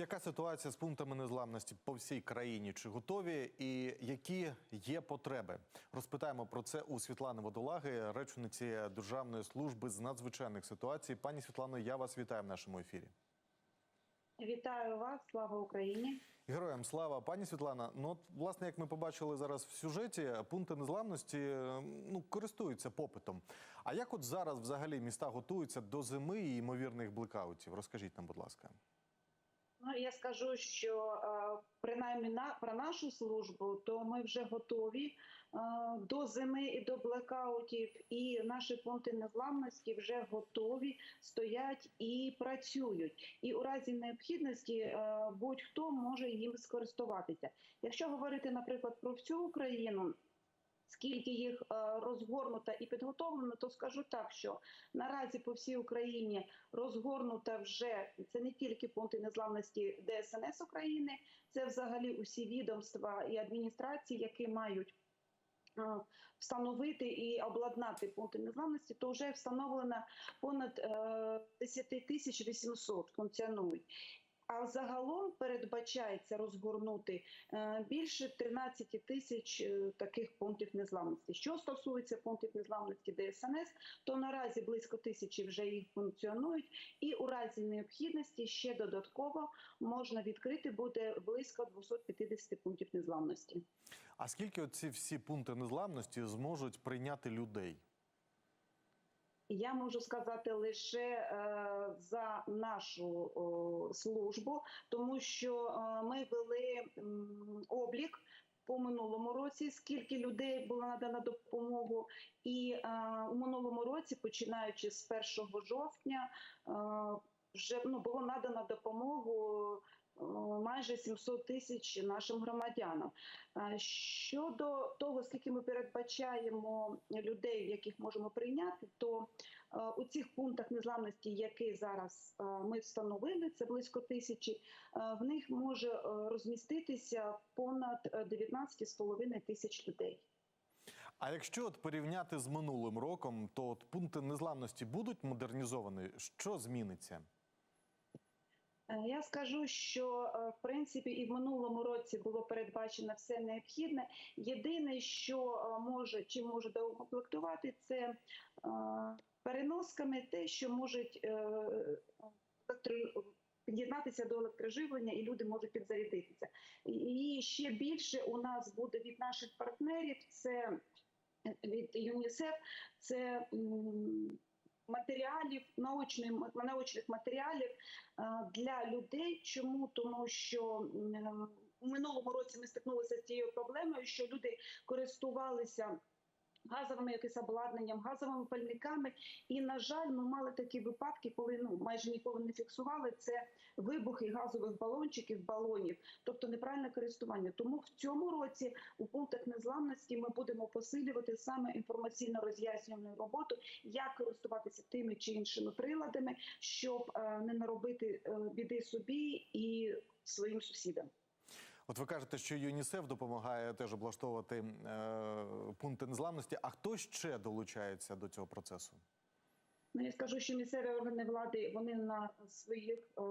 Яка ситуація з пунктами незламності по всій країні? Чи готові і які є потреби? Розпитаємо про це у Світлани Водолаги, речниці Державної служби з надзвичайних ситуацій. Пані Світлано, я вас вітаю в нашому ефірі. Вітаю вас, слава Україні. Героям слава, пані Світлана. Ну от, власне, як ми побачили зараз в сюжеті, пункти незламності ну користуються попитом. А як от зараз взагалі міста готуються до зими і ймовірних блекаутів? Розкажіть нам, будь ласка. Ну я скажу, що е, принаймні на про нашу службу, то ми вже готові е, до зими і до блекаутів, і наші пункти незламності вже готові, стоять і працюють. І у разі необхідності е, будь-хто може їм скористуватися. Якщо говорити, наприклад, про всю Україну. Скільки їх е, розгорнуто і підготовлено, то скажу так, що наразі по всій Україні розгорнуто вже це не тільки пункти незламності ДСНС України, це взагалі усі відомства і адміністрації, які мають е, встановити і обладнати пункти незламності, то вже встановлено понад е, 10 тисяч 800 функціонують. А загалом передбачається розгорнути е, більше 13 тисяч е, таких пунктів незламності. Що стосується пунктів незламності ДСНС, то наразі близько тисячі вже їх функціонують, і у разі необхідності ще додатково можна відкрити буде близько 250 пунктів незламності. А скільки ці всі пункти незламності зможуть прийняти людей? Я можу сказати лише е, за нашу службу, тому що е, ми вели облік. По минулому році скільки людей було надано допомогу, і е, у минулому році, починаючи з 1 жовтня, е, вже ну було надано допомогу майже 700 тисяч нашим громадянам. Щодо того, скільки ми передбачаємо людей, яких можемо прийняти, то у цих пунктах незламності, які зараз ми встановили, це близько тисячі, в них може розміститися понад е, 19,5 тисяч людей. А якщо от порівняти з минулим роком, то от пункти незламності будуть модернізовані? Що зміниться? Е, Я скажу, що е, в принципі і в минулому році було передбачено все необхідне. Єдине, що е, може чим може доукомплектувати, це переносками, те, що можуть під'єднатися до електроживлення, і люди можуть підзарядитися. І ще більше у нас буде від наших партнерів. Це від ЮНІСЕФ, це матеріалів, научних, матеріалів е, для людей. Чому? Тому що у минулому році ми стикнулися з тією проблемою, що люди користувалися. Газовим якимось обладнанням, газовими пальниками, і на жаль, ми мали такі випадки, коли ну майже ніколи не фіксували це вибухи газових балончиків, балонів, тобто неправильне користування. Тому в цьому році у пунктах незламності ми будемо посилювати саме інформаційно роз'яснювальну роботу, як користуватися тими чи іншими приладами, щоб е, не наробити е, біди собі і своїм сусідам. От ви кажете, що ЮНІСЕФ допомагає теж облаштовувати е, пункти незламності. А хто ще долучається до цього процесу? Ну я скажу, що місцеві органи влади вони на своїх е,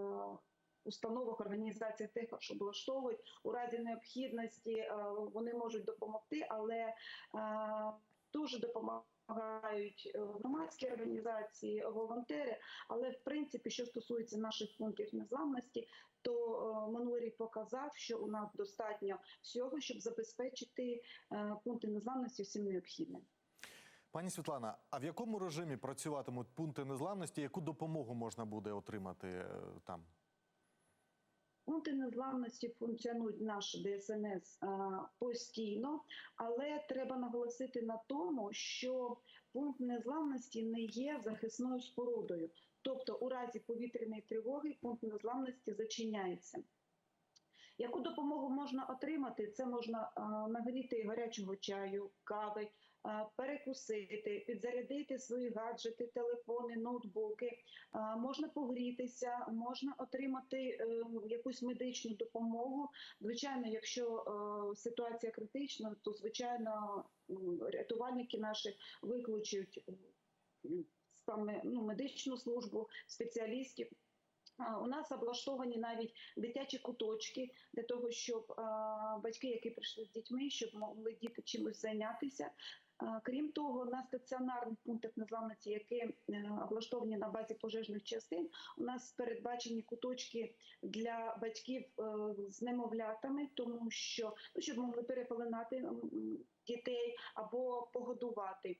установах, організаціях також облаштовують у разі необхідності. Е, вони можуть допомогти, але е, дуже допомагають е, громадські організації, волонтери. Але в принципі, що стосується наших пунктів незламності, то рік показав, що у нас достатньо всього, щоб забезпечити е, пункти незламності всім необхідним. Пані Світлана, а в якому режимі працюватимуть пункти незламності? Яку допомогу можна буде отримати е, там? Пункти незламності функціонують наш ДСНС е, постійно, але треба наголосити на тому, що пункт незламності не є захисною спорудою. Тобто, у разі повітряної тривоги пункт незламності зачиняється. Яку допомогу можна отримати? Це можна е, нагріти гарячого чаю, кави, е, перекусити, підзарядити свої гаджети, телефони, ноутбуки. Е, можна погрітися, можна отримати якусь медичну допомогу. Звичайно, якщо ситуація критична, то звичайно рятувальники наші викличуть саме ну, медичну службу, спеціалістів. У нас облаштовані навіть дитячі куточки для того, щоб батьки, які прийшли з дітьми, щоб могли діти чимось зайнятися. Крім того, на стаціонарних пунктах незламності, які е, облаштовані на базі пожежних частин, у нас передбачені куточки для батьків е, з немовлятами, тому що ну, щоб могли перепеленати дітей або погодувати.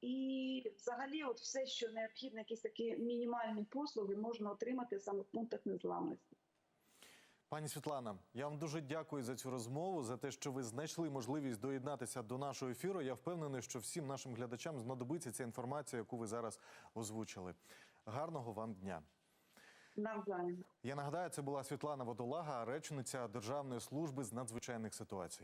І взагалі, от все, що необхідно, якісь такі мінімальні послуги можна отримати саме в пунктах незламності. Пані Світлана, я вам дуже дякую за цю розмову, за те, що ви знайшли можливість доєднатися до нашого ефіру. Я впевнений, що всім нашим глядачам знадобиться ця інформація, яку ви зараз озвучили. Гарного вам дня. Навзаєм. Я нагадаю, це була Світлана Водолага, речниця Державної служби з надзвичайних ситуацій.